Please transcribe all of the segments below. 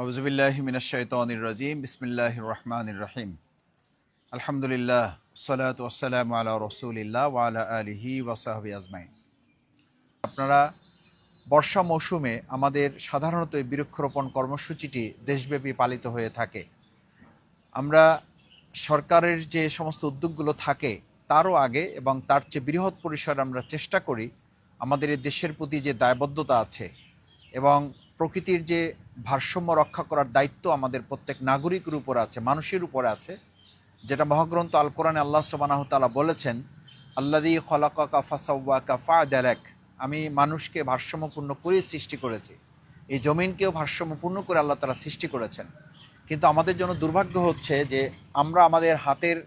আউজুবিল্লাহ মিনাশাইতানির রাজিম, বিসমিল্লাহির রহমানির রহিম। আলহামদুলিল্লাহ, সালাতু ওয়াসসালামু আলা রাসূলিল্লাহ ওয়া আলা আলিহি ওয়া সাহবি আজমাইন। আপনারা বর্ষা মৌসুমে আমাদের সাধারণত এই বৃক্ষরোপণ কর্মসূচিটি দেশব্যাপী পালিত হয়ে থাকে। আমরা সরকারের যে সমস্ত উদ্যোগগুলো থাকে, তারও আগে এবং তার চেয়ে বৃহৎ পরিসরে আমরা চেষ্টা করি, আমাদের এই দেশের প্রতি যে দায়বদ্ধতা আছে এবং প্রকৃতির যে ভারসাম্য রক্ষা করার দায়িত্ব আমাদের প্রত্যেক নাগরিকের উপর আছে, মানুষের উপর আছে। যেটা মহাগ্রন্থ আল কোরআনে আল্লাহ সুবানাহ তালা বলেছেন আল্লাদি খলাকা ফাসাউকা ফা দেলেক আমি মানুষকে ভারসাম্যপূর্ণ করে সৃষ্টি করেছি। এই জমিনকেও ভারসাম্যপূর্ণ করে আল্লাহ তালা সৃষ্টি করেছেন। কিন্তু আমাদের জন্য দুর্ভাগ্য হচ্ছে যে আমরা আমাদের হাতের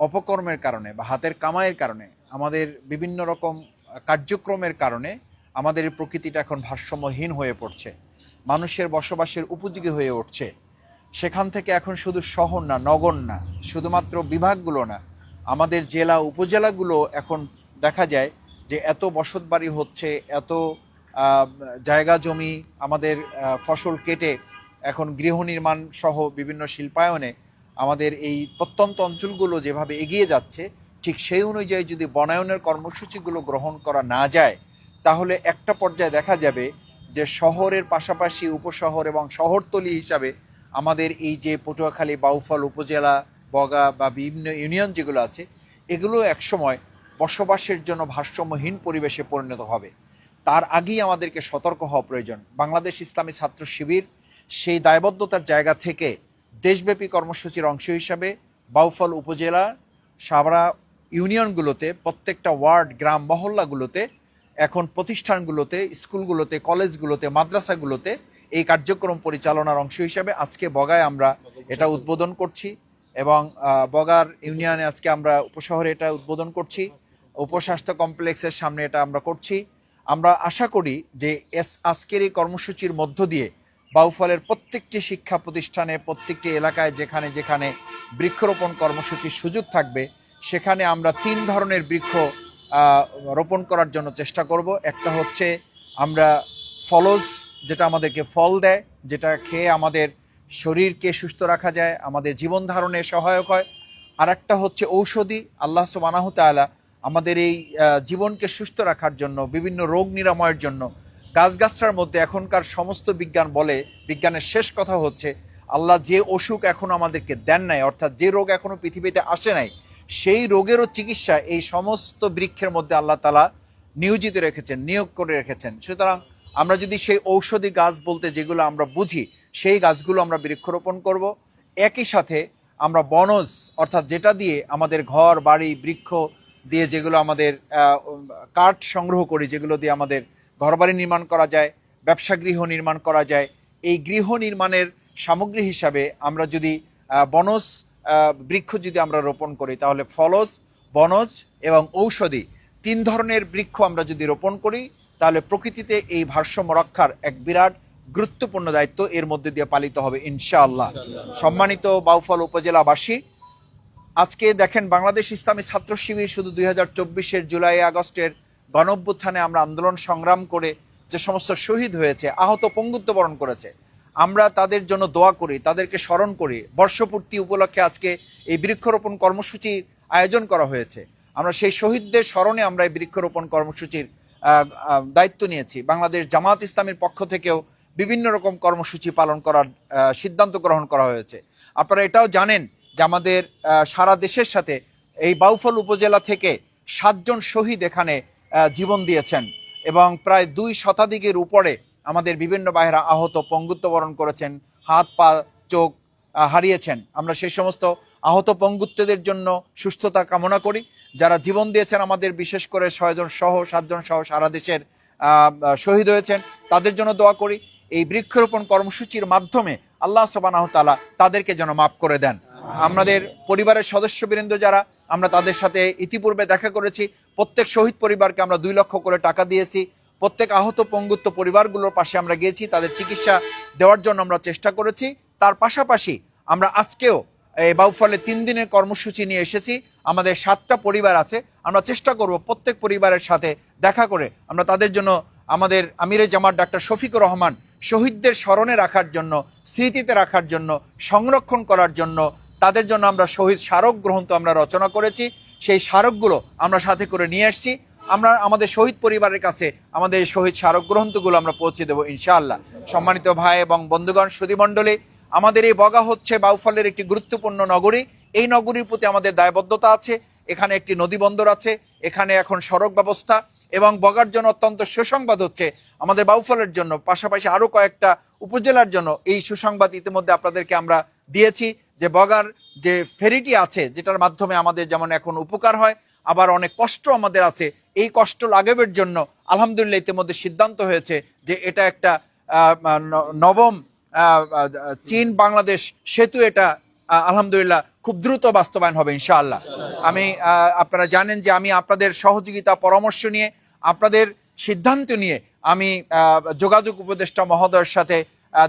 অপকর্মের কারণে বা হাতের কামাইয়ের কারণে, আমাদের বিভিন্ন রকম কার্যক্রমের কারণে আমাদের এই প্রকৃতিটা এখন ভারসাম্যহীন হয়ে পড়ছে। মানুষের বসবাসের উপযোগী হয়ে উঠছে। সেখান থেকে এখন শুধু শহর না, নগর না, শুধুমাত্র বিভাগগুলো না, আমাদের জেলা, উপজেলাগুলো এখন দেখা যায় যে এত বসতবাড়ি হচ্ছে, এত জায়গা জমি আমাদের ফসল কেটে এখন গৃহ নির্মাণ সহ বিভিন্ন শিল্পায়নে আমাদের এই প্রত্যন্ত অঞ্চলগুলো যেভাবে এগিয়ে যাচ্ছে, ঠিক সেই অনুযায়ী যদি বনায়নের কর্মসূচিগুলো গ্রহণ করা না যায় তাহলে একটা পর্যায়ে দেখা যাবে যে শহরের পাশাপাশি উপশহর এবং শহরতলি হিসাবে আমাদের এই যে পটুয়াখালী, বাউফল উপজেলা, বগা বা বিভিন্ন ইউনিয়ন যেগুলো আছে, এগুলো একসময় বসবাসের জন্য ভারসাম্যহীন পরিবেশে পরিণত হবে। তার আগেই আমাদেরকে সতর্ক হওয়া প্রয়োজন। বাংলাদেশ ইসলামী ছাত্র শিবির সেই দায়বদ্ধতার জায়গা থেকে দেশব্যাপী কর্মসূচির অংশ হিসাবে বাউফল উপজেলা, সাবরা ইউনিয়নগুলোতে, প্রত্যেকটা ওয়ার্ড, গ্রাম, মহল্লাগুলোতে এখন প্রতিষ্ঠানগুলোতে, স্কুলগুলোতে, কলেজগুলোতে, মাদ্রাসাগুলোতে এই কার্যক্রম পরিচালনার অংশ হিসাবে আজকে বগায় আমরা এটা উদ্বোধন করছি এবং বগার ইউনিয়নে আজকে আমরা উপশহরে এটা উদ্বোধন করছি। উপস্বাস্থ্য কমপ্লেক্সের সামনে এটা আমরা করছি। আমরা আশা করি যে এস, আজকের এই কর্মসূচির মধ্য দিয়ে বাউফলের প্রত্যেকটি শিক্ষা প্রতিষ্ঠানে, প্রত্যেকটি এলাকায় যেখানে যেখানে বৃক্ষরোপণ কর্মসূচির সুযোগ থাকবে, সেখানে আমরা তিন ধরনের বৃক্ষ রোপণ করার জন্য চেষ্টা করব। একটা হচ্ছে আমরা ফলজ যেটা আমাদেরকে ফল দেয়, যেটা খেয়ে আমাদের শরীরকে সুস্থ রাখা যায়, আমাদের জীবন ধারণে সহায়ক হয়। আর একটা হচ্ছে ঔষধি। আল্লাহ সুবানাহ তাআলা আমাদের এই জীবনকে সুস্থ রাখার জন্য, বিভিন্ন রোগ নিরাময়ের জন্য গাছগাছটার মধ্যে এখনকার সমস্ত বিজ্ঞান বলে, বিজ্ঞানের শেষ কথা হচ্ছে, আল্লাহ যে অসুখ এখন আমাদেরকে দেন নাই, অর্থাৎ যে রোগ এখনও পৃথিবীতে আসে নাই সেই রোগেরও চিকিৎসা এই সমস্ত বৃক্ষের মধ্যে আল্লাহ তালা নিয়োজিত রেখেছেন, নিয়োগ করে রেখেছেন। সুতরাং আমরা যদি সেই ঔষধি গাছ বলতে যেগুলো আমরা বুঝি, সেই গাছগুলো আমরা বৃক্ষরোপণ করব। একই সাথে আমরা বনজ, অর্থাৎ যেটা দিয়ে আমাদের ঘর, বাড়ি, বৃক্ষ দিয়ে যেগুলো আমাদের কাঠ সংগ্রহ করি, যেগুলো দিয়ে আমাদের ঘরবাড়ি নির্মাণ করা যায়, ব্যবসা গৃহ নির্মাণ করা যায়, এই গৃহ নির্মাণের সামগ্রী হিসাবে আমরা যদি বনজ বৃক্ষ যদি আমরা রোপণ করি, তাহলে ফলজ বনজ এবং ঔষধি তিন ধরনের বৃক্ষ আমরা যদি রোপণ করি, তাহলে প্রকৃতিতে এই ভারসাম্য রক্ষার এক বিরাট গুরুত্বপূর্ণ দায়িত্ব এর মধ্যে দিয়ে পালিত হবে ইনশাআল্লাহ। সম্মানিত বাউফল উপজেলাবাসী, আজকে দেখেন বাংলাদেশ ইসলামী ছাত্র শিবির শুধু দুই হাজার চব্বিশের জুলাই আগস্টের গণঅভ্যুত্থানে আমরা আন্দোলন সংগ্রাম করে যে সমস্ত শহীদ হয়েছে, আহত পঙ্গুত্ব বরণ করেছে আমরা তাদের জন্য দোয়া করি, তাদেরকে স্মরণ করি। বর্ষপূর্তি উপলক্ষে আজকে এই বৃক্ষরোপণ কর্মসূচির আয়োজন করা হয়েছে। আমরা সেই শহীদদের স্মরণে আমরা এই বৃক্ষরোপণ কর্মসূচির দায়িত্ব নিয়েছি। বাংলাদেশ জামাত ইসলামের পক্ষ থেকেও বিভিন্ন রকম কর্মসূচি পালন করার সিদ্ধান্ত গ্রহণ করা হয়েছে। আপনারা এটাও জানেন যে আমাদের সারা দেশের সাথে এই বাউফল উপজেলা থেকে সাতজন শহীদ এখানে জীবন দিয়েছেন এবং প্রায় দুই শতাধিকের উপরে আমাদের বিভিন্ন বাহিরা আহত, পঙ্গুত্ব বরণ করেছেন, হাত, পা, চোখ হারিয়েছেন। আমরা সেই সমস্ত আহত পঙ্গুত্বদের জন্য সুস্থতা কামনা করি। যারা জীবন দিয়েছেন আমাদের বিশেষ করে ছয়জন সহ, সাতজন সহ সারা দেশের শহীদ হয়েছেন, তাদের জন্য দোয়া করি। এই বৃক্ষরোপণ কর্মসূচির মাধ্যমে আল্লাহ সবানাহ তালা তাদেরকে যেন মাফ করে দেন। আমাদের পরিবারের সদস্যবৃন্দ যারা, আমরা তাদের সাথে ইতিপূর্বে দেখা করেছি। প্রত্যেক শহীদ পরিবারকে আমরা দুই লক্ষ করে টাকা দিয়েছি। প্রত্যেক আহত পঙ্গুত্ব পরিবারগুলোর পাশে আমরা গিয়েছি, তাদের চিকিৎসা দেওয়ার জন্য আমরা চেষ্টা করেছি। তার পাশাপাশি আমরা আজকেও এই বাউফলে তিন দিনের কর্মসূচি নিয়ে এসেছি। আমাদের সাতটা পরিবার আছে, আমরা চেষ্টা করব প্রত্যেক পরিবারের সাথে দেখা করে আমরা তাদের জন্য আমাদের আমিরে জামাত ডাক্তার শফিকুর রহমান শহীদদের স্মরণে রাখার জন্য, স্মৃতিতে রাখার জন্য, সংরক্ষণ করার জন্য, তাদের জন্য আমরা শহীদ স্মারক গ্রন্থ আমরা রচনা করেছি। সেই স্মারকগুলো আমরা সাথে করে নিয়ে আসছি। আমরা আমাদের শহীদ পরিবারের কাছে আমাদের শহীদ স্মারক গ্রন্থগুলো আমরা পৌঁছে দেবো ইনশাআল্লাহ। সম্মানিত ভাই এবং বন্ধুগণ, সুধীমণ্ডলী, আমাদের এই বগা হচ্ছে বাউফলের একটি গুরুত্বপূর্ণ নগরী। এই নগরীর প্রতি আমাদের দায়বদ্ধতা আছে, এখানে একটি নদী বন্দর আছে, এখানে এখন সড়ক ব্যবস্থা এবং বগার জন্য অত্যন্ত সুসংবাদ হচ্ছে। আমাদের বাউফলের জন্য, পাশাপাশি আরও কয়েকটা উপজেলার জন্য এই সুসংবাদ ইতিমধ্যে আপনাদেরকে আমরা দিয়েছি যে বগার যে ফেরিটি আছে, যেটার মাধ্যমে আমাদের যেমন এখন উপকার হয়, আবার অনেক কষ্ট আমাদের আছে। এই কষ্ট লাঘবের জন্য আলহামদুলিল্লাহ ইতিমধ্যে সিদ্ধান্ত হয়েছে যে এটা একটা নবম চীন বাংলাদেশ সেতু এটা আলহামদুলিল্লাহ খুব দ্রুত বাস্তবায়ন হবে ইনশাআল্লাহ। আমি আপনারা জানেন যে আমি আপনাদের সহযোগিতা, পরামর্শ নিয়ে, আপনাদের সিদ্ধান্ত নিয়ে আমি যোগাযোগ উপদেষ্টা মহোদয়ের সাথে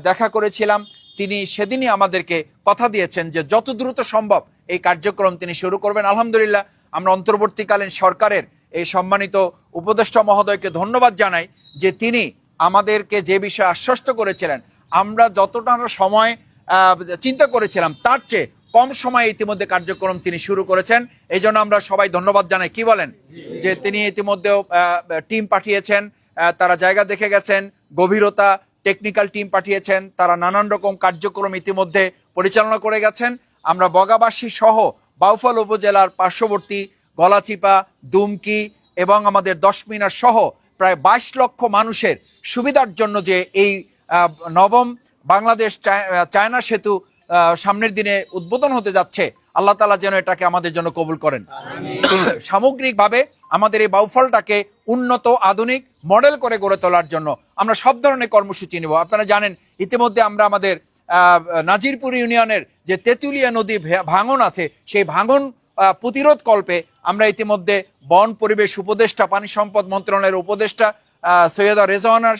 দেখা করেছিলাম। তিনি সেদিনই আমাদেরকে কথা দিয়েছেন যে যত দ্রুত সম্ভব এই কার্যক্রম তিনি শুরু করবেন। আলহামদুলিল্লাহ, আমরা অন্তর্বর্তীকালীন সরকারের এই সম্মানিত উপদেষ্টা মহোদয়কে ধন্যবাদ জানাই যে তিনি আমাদেরকে যে বিষয়ে আশ্বস্ত করেছিলেন, আমরা যতটা সময় চিন্তা করেছিলাম তার চেয়ে কম সময়ে ইতিমধ্যে কার্যক্রম তিনি শুরু করেছেন। এই জন্য আমরা সবাই ধন্যবাদ জানাই। কি বলেন? যে তিনি ইতিমধ্যেও টিম পাঠিয়েছেন তারা জায়গা দেখে গেছেন, গভীরতা টেকনিক্যাল টিম পাঠিয়েছেন, তারা নানান রকম কার্যক্রম ইতিমধ্যে পরিচালনা করে গেছেন। আমরা বগাবাসী সহ বাউফল উপজেলার পার্শ্ববর্তী গলাচিপা, দুমকি এবং আমাদের দশ মিনার সহ প্রায় বাইশ লক্ষ মানুষের সুবিধার জন্য যে এই নবম বাংলাদেশ চায়না সেতু সামনের দিনে উদ্বোধন হতে যাচ্ছে। আল্লাহ তালা যেন এটাকে আমাদের জন্য কবুল করেন। সামগ্রিকভাবে আমাদের এই বাউফলটাকে উন্নত আধুনিক মডেল করে গড়ে তোলার জন্য আমরা সব ধরনের কর্মসূচি নেব। আপনারা জানেন ইতিমধ্যে আমরা আমাদের আহ, নাজিরপুর ইউনিয়নের যে তেঁতুলিয়া নদী ভাঙন আছে সেই ভাঙন প্রতিরোধ কল্পে আমরা ইতিমধ্যে বন পরিবেশ উপদেষ্টা পানি সম্পদ মন্ত্রণালয়ের উপদেষ্টা সৈয়দা রেজওয়ানার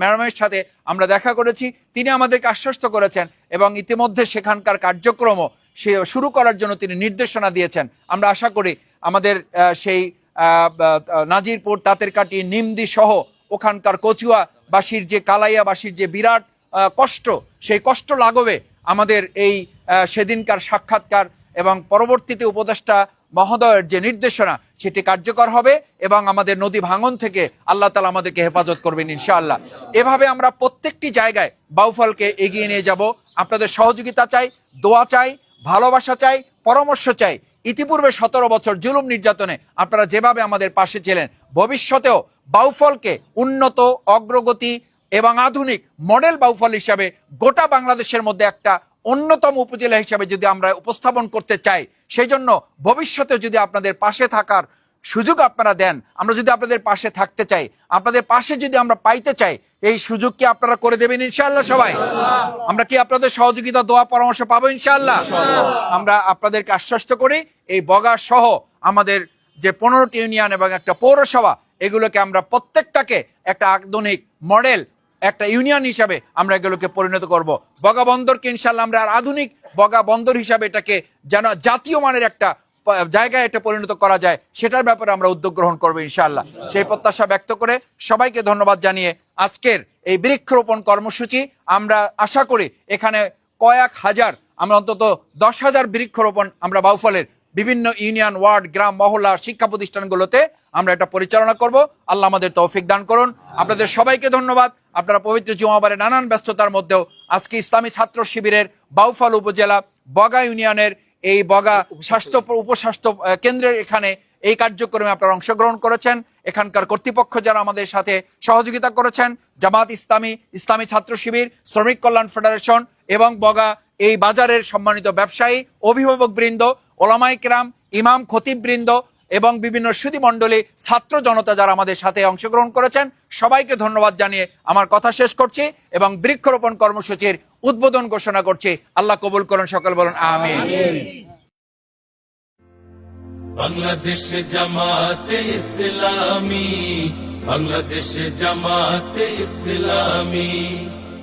ম্যাডামের সাথে আমরা দেখা করেছি। তিনি আমাদেরকে আশ্বস্ত করেছেন এবং ইতিমধ্যে সেখানকার কার্যক্রমও সে শুরু করার জন্য তিনি নির্দেশনা দিয়েছেন। আমরা আশা করি আমাদের সেই নাজিরপুর তাঁতের কাটি নিমদি সহ ওখানকার কচুয়া বাসীর যে কালাইয়া বাসীর যে বিরাট কষ্ট, সেই কষ্ট লাঘবে আমাদের এই সেদিনকার সাক্ষাৎকার এবং পরবর্তীতে উপদেষ্টা মহোদয়ের যে নির্দেশনা, সেটি কার্যকর হবে এবং আমাদের নদী ভাঙন থেকে আল্লাহ তালা আমাদেরকে হেফাজত করবেন ইনশাআল্লাহ। এভাবে আমরা প্রত্যেকটি জায়গায় বাউফলকে এগিয়ে নিয়ে যাব। আপনাদের সহযোগিতা চাই, দোয়া চাই, ভালোবাসা চাই, পরামর্শ চাই। ইতিপূর্বে সতেরো বছর জুলুম নির্যাতনে আপনারা যেভাবে আমাদের পাশে ছিলেন, ভবিষ্যতেও বাউফলকে উন্নত, অগ্রগতি এবং আধুনিক মডেল বাউফল হিসাবে গোটা বাংলাদেশের মধ্যে একটা অন্যতম উপজেলা হিসাবে যদি আমরা উপস্থাপন করতে চাই সেই জন্য ভবিষ্যতে যদি আপনাদের পাশে থাকার সুযোগ আপনারা দেন, আমরা যদি আপনাদের পাশে থাকতে চাই, আপনাদের পাশে যদি আমরা পাইতে চাই, এই সুযোগ কি আপনারা করে দেবেন ইনশাআল্লাহ সবাই? আমরা কি আপনাদের সহযোগিতা, দোয়া, পরামর্শ পাবো ইনশাআল্লাহ? আমরা আপনাদেরকে আশ্বস্ত করি, এই বগা সহ আমাদের যে পনেরোটি ইউনিয়ন এবং একটা পৌরসভা, এগুলোকে আমরা প্রত্যেকটাকে একটা আধুনিক মডেল একটা ইউনিয়ন হিসাবে আমরা এগুলোকে পরিণত করব। বগা বন্দরকে ইনশাল্লাহ আমরা আর আধুনিক বগা বন্দর হিসাবে এটাকে যেন জাতীয় মানের একটা জায়গায় এটা পরিণত করা যায়, সেটার ব্যাপারে আমরা উদ্যোগ গ্রহণ করব ইনশাআল্লাহ। সেই প্রত্যাশা ব্যক্ত করে সবাইকে ধন্যবাদ জানিয়ে আজকের এই বৃক্ষরোপণ কর্মসূচি আমরা আশা করি এখানে কয়েক হাজার, আমরা অন্তত দশ হাজার বৃক্ষরোপণ আমরা বাউফলের বিভিন্ন ইউনিয়ন, ওয়ার্ড, গ্রাম, মহল্লা শিক্ষা প্রতিষ্ঠানগুলোতে আমরা এটা পরিচালনা করব। আল্লাহ আমাদের তৌফিক দান করুন। আপনাদের সবাইকে ধন্যবাদ। আপনারা পবিত্র জুমাবারে নানান ব্যস্ততার মধ্যেও আজকে ইসলামী ছাত্র শিবিরের বাউফল উপজেলা বগা ইউনিয়নের এই বগা স্বাস্থ্য উপস্বাস্থ্য কেন্দ্রের এখানে এই কার্যক্রমে আপনারা অংশগ্রহণ করেছেন। এখানকার কর্তৃপক্ষ যারা আমাদের সাথে সহযোগিতা করেছেন, জামাত ইসলামী ইসলামী ছাত্র শিবির, শ্রমিক কল্যাণ ফেডারেশন এবং বগা এই বাজারের সম্মানিত ব্যবসায়ী, অভিভাবক বৃন্দ, ওলামাই কিরাম, ইমাম, খতিব বৃন্দ এবং বিভিন্ন সুদী মণ্ডলী, ছাত্র জনতা যারা আমাদের সাথে অংশগ্রহণ করেছেন, সবাইকে ধন্যবাদ জানিয়ে আমার কথা শেষ করছি এবং বৃক্ষরোপণ কর্মসূচির উদ্বোধন ঘোষণা করছি। আল্লাহ কবুল করুন, সকল বলুন, আমিন। বাংলাদেশ জামাতে ইসলামী, বাংলাদেশ জামাতে ইসলামী।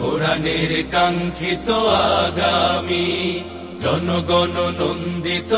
কোরআনের কাঙ্ক্ষিত আগামী জনগণ নন্দিত